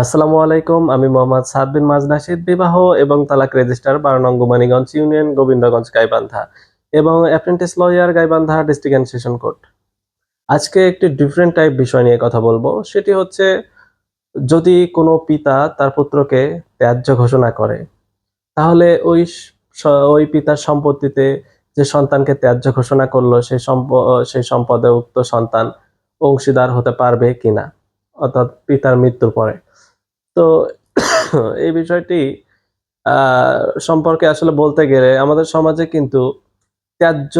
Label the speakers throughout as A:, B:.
A: আসসালামু আলাইকুম, আমি মোহাম্মদ সাদ বিন মাজ নাশিদ বিবাহ এবং তালাক রেজিস্ট্রার বারো নং গুমানীগঞ্জ ইউনিয়ন, গোবিন্দগঞ্জ গাইবান্ধা এবং apprentice lawyer Gaibandha district and session court. আজকে একটি ডিফারেন্ট টাইপ বিষয় নিয়ে কথা বলব, সেটি হচ্ছে যদি কোনো পিতা তার পুত্রকে ত্যায্য ঘোষণা করে, তাহলে ওই ওই পিতার সম্পত্তিতে যে সন্তানকে ত্যায্য ঘোষণা করল সেই সম্প সেই সম্পদে উক্ত সন্তান অংশীদার হতে পারবে কিনা। অর্থাৎ পিতার মৃত্যুর পরে। তো এই বিষয়টি সম্পর্কে আসলে বলতে গেলে আমাদের সমাজে কিন্তু ত্যায্য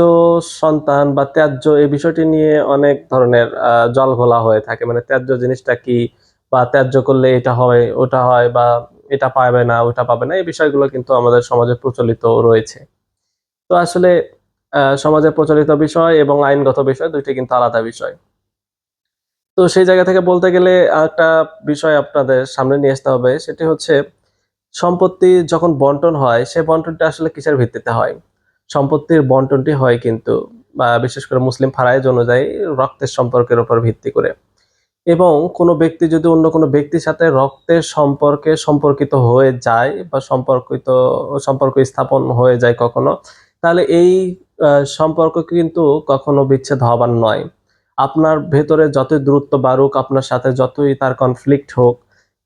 A: সন্তান বা ত্যায্য এই বিষয়টি নিয়ে অনেক ধরনের জল ঘোলা হয়ে থাকে। মানে ত্যায্য জিনিসটা কি বা ত্যায্য করলে এটা হয়, ওটা হয় বা এটা পাবে না, ওটা পাবে না, এই বিষয়গুলো কিন্তু আমাদের সমাজে প্রচলিত রয়েছে। তো আসলে সমাজে প্রচলিত বিষয় এবং আইনগত বিষয় দুইটি কিন্তু আলাদা বিষয়। তো সেই জায়গা থেকে বলতে গেলে একটা বিষয় আপনাদের সামনে নিয়ে আসতে হবে, সেটি হচ্ছে সম্পত্তি যখন বন্টন হয় সে বন্টনটা আসলে কিসের ভিত্তিতে হয়? সম্পত্তির বন্টনটি হয় কিন্তু, বা বিশেষ করে মুসলিম ফারাইজ অনুযায়ী রক্তের সম্পর্কের উপর ভিত্তি করে। এবং কোনো ব্যক্তি যদি অন্য কোনো ব্যক্তির সাথে রক্তের সম্পর্কে সম্পর্কিত হয়ে যায়, বা সম্পর্কিত, সম্পর্ক স্থাপন হয়ে যায় কখনো, তাহলে এই সম্পর্ক কিন্তু কখনো বিচ্ছেদ হবার নয়। আপনার ভেতরে যতই দূরত্ব বাড়ুক, আপনার সাথে যতই তার কনফ্লিক্ট হোক,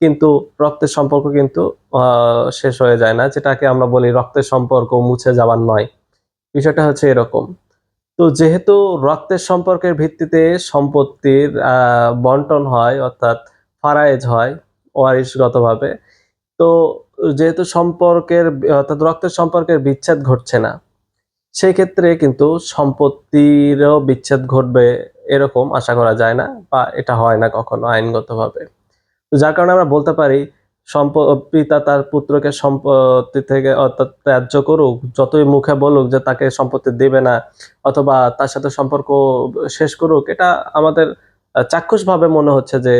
A: কিন্তু রক্তের সম্পর্ক কিন্তু শেষ হয়ে যায় না। যেটাকে আমরা বলি রক্তের সম্পর্ক মুছে যাওয়ার নয়। বিষয়টা হচ্ছে এরকম। তো যেহেতু রক্তের সম্পর্কের ভিত্তিতে সম্পত্তির বন্টন হয়, অর্থাৎ ফারায়েজ হয় ওয়ারিশগতভাবে, তো যেহেতু সম্পর্কের, অর্থাৎ রক্তের সম্পর্কের বিচ্ছেদ ঘটছে না সেই ক্ষেত্রে কিন্তু সম্পত্তিরও বিচ্ছেদ ঘটবে এরকম আশা করা যায় না বা এটা হয় না কখনো আইনগতভাবে। তো যার কারণে আমরা বলতে পারি, সম্প পিতা তার পুত্রকে সম্পত্তি থেকে অর্থাৎ ত্যায্য করুক, যতই মুখে বলুক যে তাকে সম্পত্তি দেবে না অথবা তার সাথে সম্পর্ক শেষ করুক, এটা আমাদের চাক্ষুষভাবে মনে হচ্ছে যে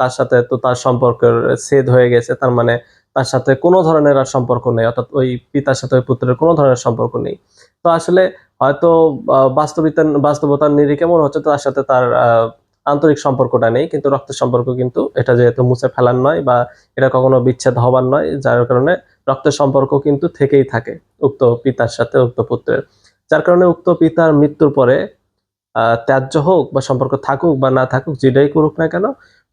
A: তার সাথে তো তার সম্পর্কের ছেদ হয়ে গেছে, তার মানে তার সাথে কোনো ধরনের আর সম্পর্ক নেই, অর্থাৎ ওই পিতার সাথে ওই পুত্রের কোনো ধরনের সম্পর্ক নেই। তো আসলে হয়তো বাস্তবিতা বাস্তবতার নিরিখে মনে হচ্ছে তার সাথে তার আন্তরিক সম্পর্কটা নেই, কিন্তু রক্তের সম্পর্ক কিন্তু এটা যেহেতু মুছে ফেলার নয় বা এটা কখনো বিচ্ছেদ হবার নয়, যার কারণে রক্তের সম্পর্ক কিন্তু থেকেই থাকে উক্ত পিতার সাথে, উক্ত পুত্রের। যার কারণে উক্ত পিতার মৃত্যুর পরে ত্যায্য হোক বা সম্পর্ক থাকুক বা না থাকুক, যেটাই করুক না কেন,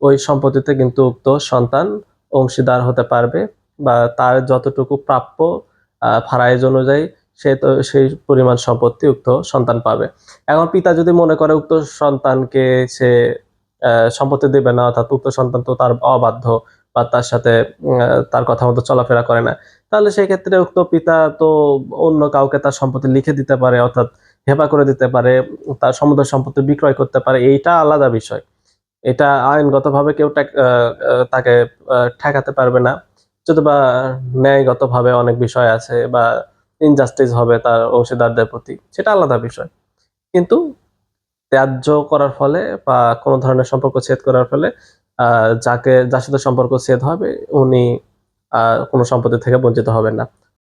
A: ওই সম্পত্তিতে কিন্তু উক্ত সন্তান অংশীদার হতে পারবে বা তার যতটুকু প্রাপ্য ফারাইজ অনুযায়ী সে তো সেই পরিমাণ সম্পত্তি উক্ত সন্তান পাবে। এখন পিতা যদি মনে করে উক্ত সন্তানকে সে সম্পত্তি দেবে না, অর্থাৎ উক্ত সন্তান তো তার অবাধ্য বা তার সাথে তার কথা মতো চলাফেরা করে না, তাহলে সেই ক্ষেত্রে উক্ত পিতা তো অন্য কাউকে তার সম্পত্তি লিখে দিতে পারে, অর্থাৎ হেপা করে দিতে পারে, তার সমুদ্র সম্পত্তি বিক্রয় করতে পারে, এইটা আলাদা বিষয়। এটা আইনগতভাবে কেউ তাকে ঠেকাতে পারবে না। যদি বা ন্যায়গতভাবে অনেক বিষয় আছে বা ইনজাস্টিস হবে তার অংশীদারদের প্রতি, সেটা আলাদা বিষয়। কিন্তু ত্যায্য করার ফলে বা কোনো ধরনের সম্পর্ক ছেদ করার ফলে যাকে, যার সাথে সম্পর্ক ছেদ হবে, উনি কোনো সম্পত্তি থেকে বঞ্চিত হবেন না।